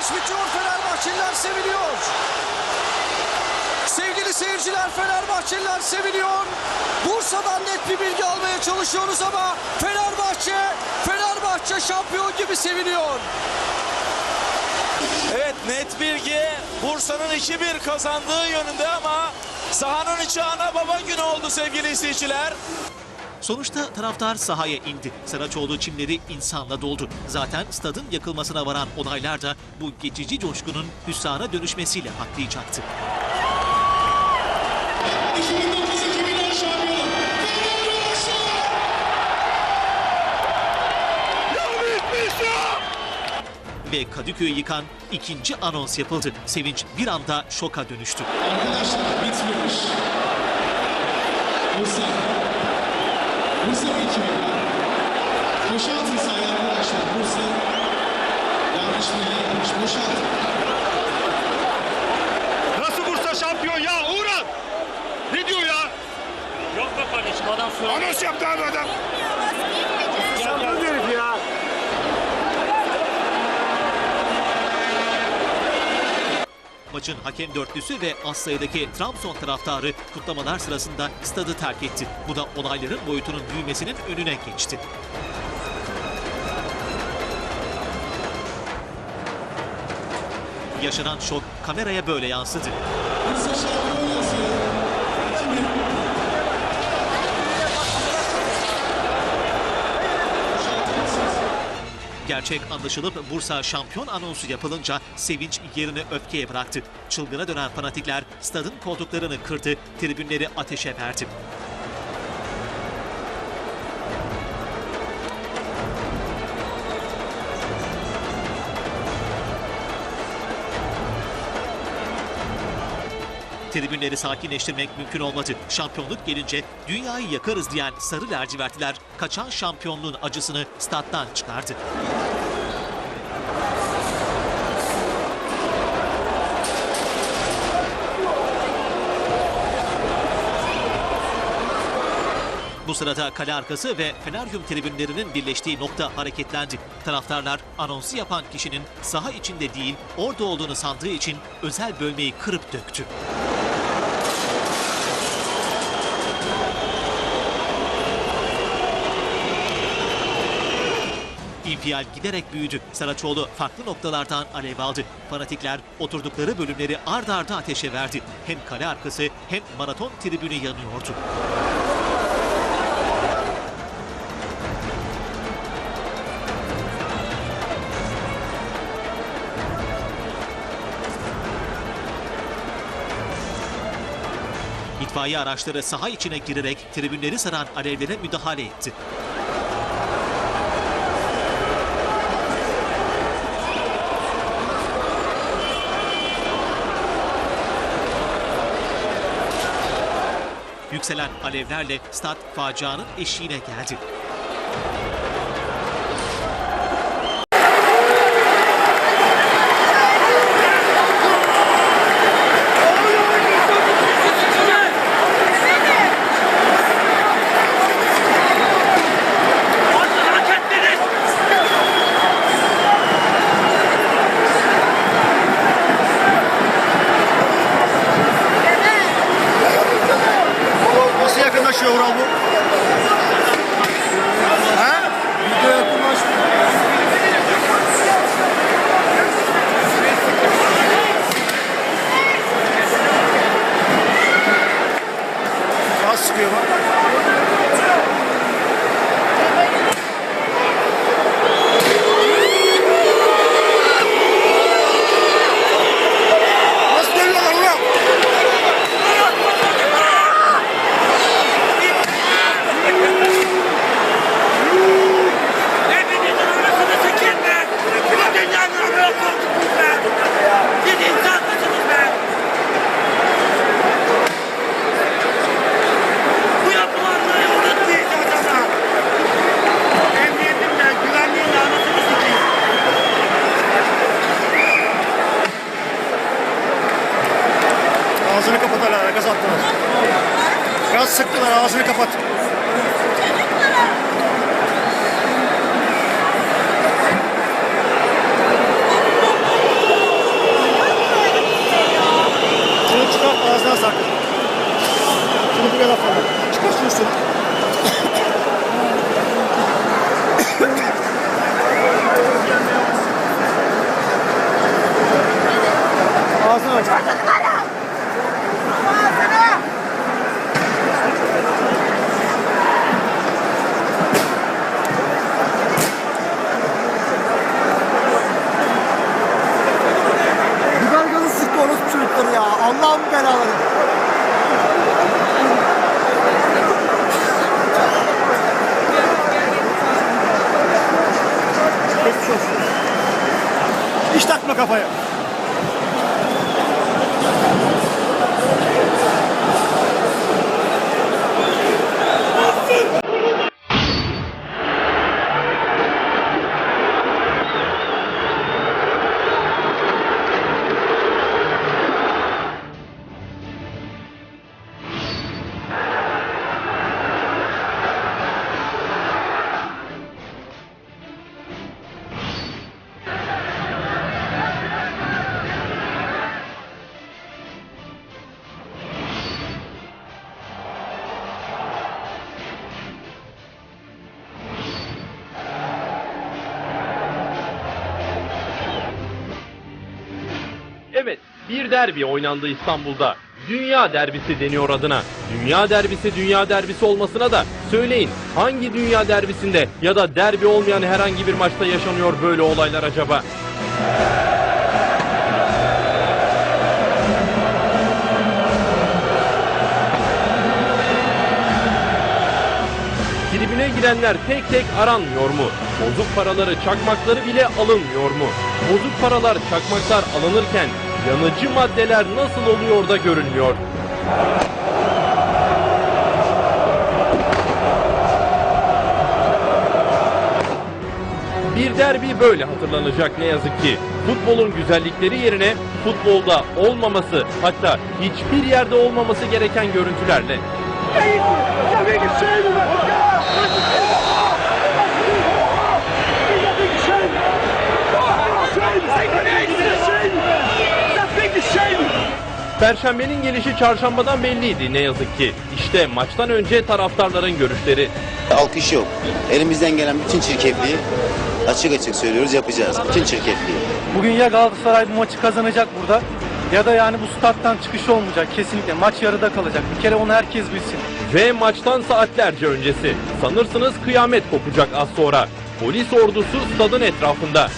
maç bitiyor. Fenerbahçeliler seviniyor. Sevgili seyirciler Fenerbahçeliler seviniyor. Bursa'dan net bir bilgi almaya çalışıyoruz ama Fenerbahçe, Fenerbahçe şampiyon gibi seviniyor. Evet net bilgi Bursa'nın 2-1 kazandığı yönünde ama sahanın içi ana baba günü oldu sevgili izleyiciler. Sonuçta taraftar sahaya indi. Saraçoğlu çimleri insanla doldu. Zaten stadın yakılmasına varan olaylar da bu geçici coşkunun hüsrana dönüşmesiyle patlayacaktı. 2009-2010 şampiyonu Fenerbahçe! Ve Kadıköy'ü yıkan ikinci anons yapıldı. Sevinç bir anda şoka dönüştü. Arkadaşlar bitmemiş. Bursa. Bursa mı iki mi? Boşaltın sahayı arkadaşlar. Bursa. Yanlış mı yapmış? Boşaltın. Nasıl Bursa şampiyon ya Uğran? Ne diyor ya? Yok be kardeşim adam söylüyor. Anons yaptı abi adam. Maçın hakem dörtlüsü ve az sayıdaki Trabzon taraftarı kutlamalar sırasında stadı terk etti. Bu da olayların boyutunun büyümesinin önüne geçti. Yaşanan şok kameraya böyle yansıdı. Bursa şampiyon yazıyor. Şimdi Gerçek anlaşılıp Bursa şampiyon anonsu yapılınca sevinç yerini öfkeye bıraktı. Çılgına dönen fanatikler stadın koltuklarını kırdı, tribünleri ateşe verdi. Tribünleri sakinleştirmek mümkün olmadı. Şampiyonluk gelince dünyayı yakarız diyen sarı lacivertliler kaçan şampiyonluğun acısını stat'tan çıkardı. Bu sırada kale arkası ve Feneryum tribünlerinin birleştiği nokta hareketlendi. Taraftarlar anonsu yapan kişinin saha içinde değil orada olduğunu sandığı için özel bölmeyi kırıp döktü. İnfial giderek büyüdü. Saraçoğlu farklı noktalardan alev aldı. Fanatikler oturdukları bölümleri ard arda ateşe verdi. Hem kale arkası hem maraton tribünü yanıyordu. İtfaiye araçları saha içine girerek tribünleri saran alevlere müdahale etti. Yükselen alevlerle stat facianın eşiğine geldi. Bir derbi oynandı İstanbul'da. Dünya derbisi deniyor adına. Dünya derbisi dünya derbisi olmasına da söyleyin hangi dünya derbisinde ya da derbi olmayan herhangi bir maçta yaşanıyor böyle olaylar acaba? Tribüne girenler tek tek aranmıyor mu? Bozuk paraları, çakmakları bile alınmıyor mu? Bozuk paralar, çakmaklar alınırken yanıcı maddeler nasıl oluyor da görünmüyor? Bir derbi böyle hatırlanacak ne yazık ki. Futbolun güzellikleri yerine futbolda olmaması hatta hiçbir yerde olmaması gereken görüntülerle. Perşembenin gelişi çarşambadan belliydi ne yazık ki. İşte maçtan önce taraftarların görüşleri. Alkış yok. Elimizden gelen bütün çirkefliği açık açık söylüyoruz yapacağız. Bütün çirkefliği. Bugün ya Galatasaray bu maçı kazanacak burada ya da yani bu stat'tan çıkış olmayacak kesinlikle. Maç yarıda kalacak. Bir kere onu herkes bilsin. Ve maçtan saatlerce öncesi. Sanırsınız kıyamet kopacak az sonra. Polis ordusu stadın etrafında.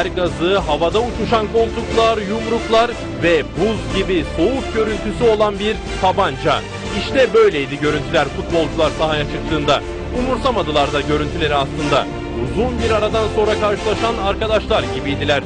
Biber gazı, havada uçuşan koltuklar, yumruklar ve buz gibi soğuk görüntüsü olan bir tabanca. İşte böyleydi görüntüler futbolcular sahaya çıktığında. Umursamadılar da görüntüleri aslında. Uzun bir aradan sonra karşılaşan arkadaşlar gibiydiler.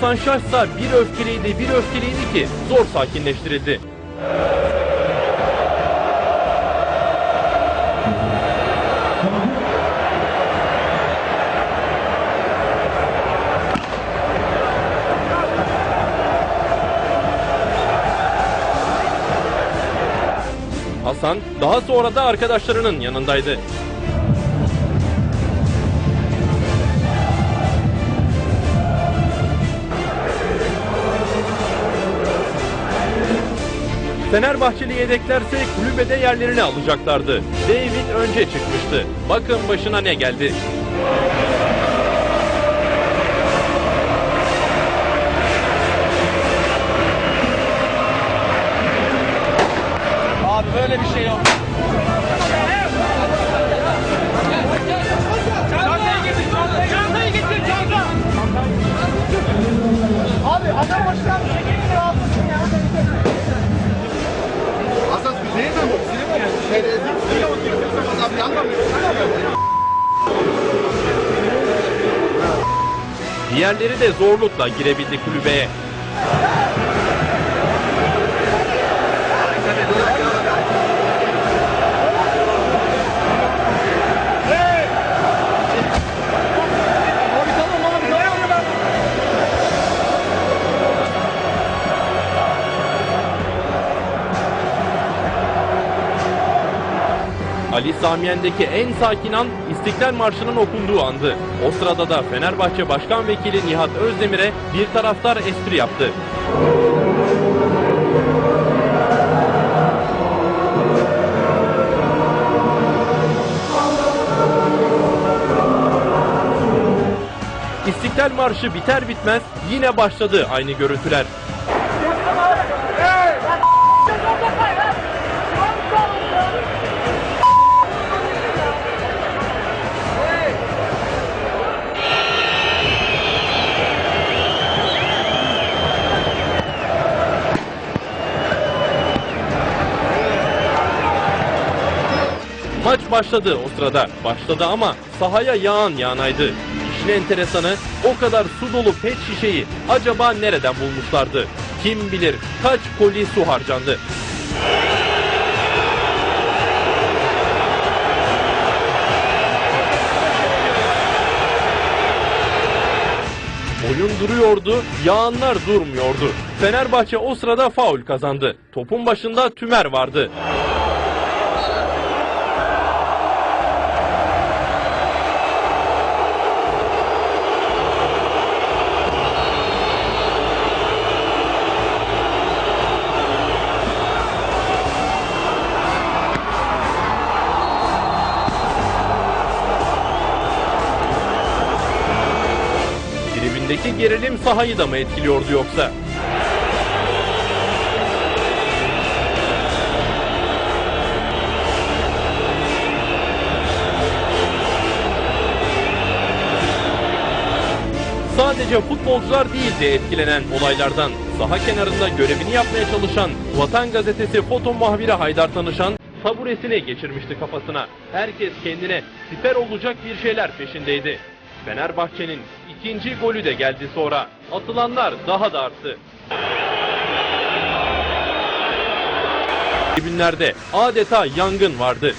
Hasan Şaşsa bir öfkeliydi, bir öfkeliydi ki zor sakinleştirildi. Hasan daha sonra da arkadaşlarının yanındaydı. Fenerbahçeli yedeklerse kulübede yerlerini alacaklardı. David önce çıkmıştı. Bakın başına ne geldi. Abi böyle bir şey yok. Diğerleri de zorlukla girebildi kulübeye. Ali Samiyen'deki en sakin an İstiklal Marşı'nın okunduğu andı. O sırada da Fenerbahçe Başkan Vekili Nihat Özdemir'e bir taraftar espri yaptı. İstiklal Marşı biter bitmez yine başladı aynı görüntüler. Maç başladı o sırada. Başladı ama sahaya yağan yağanaydı. İşin enteresanı o kadar su dolu pet şişeyi acaba nereden bulmuşlardı? Kim bilir kaç koli su harcandı. Oyun duruyordu, yağanlar durmuyordu. Fenerbahçe o sırada faul kazandı. Topun başında Tümer vardı. Gerilim sahayı da mı etkiliyordu yoksa? Sadece futbolcular değildi etkilenen olaylardan. Saha kenarında görevini yapmaya çalışan Vatan Gazetesi foto muhabiri Haydar Tanışan taburesini geçirmişti kafasına. Herkes kendine siper olacak bir şeyler peşindeydi. Fenerbahçe'nin ikinci golü de geldi sonra. Atılanlar daha da arttı. Tribünlerde adeta yangın vardı.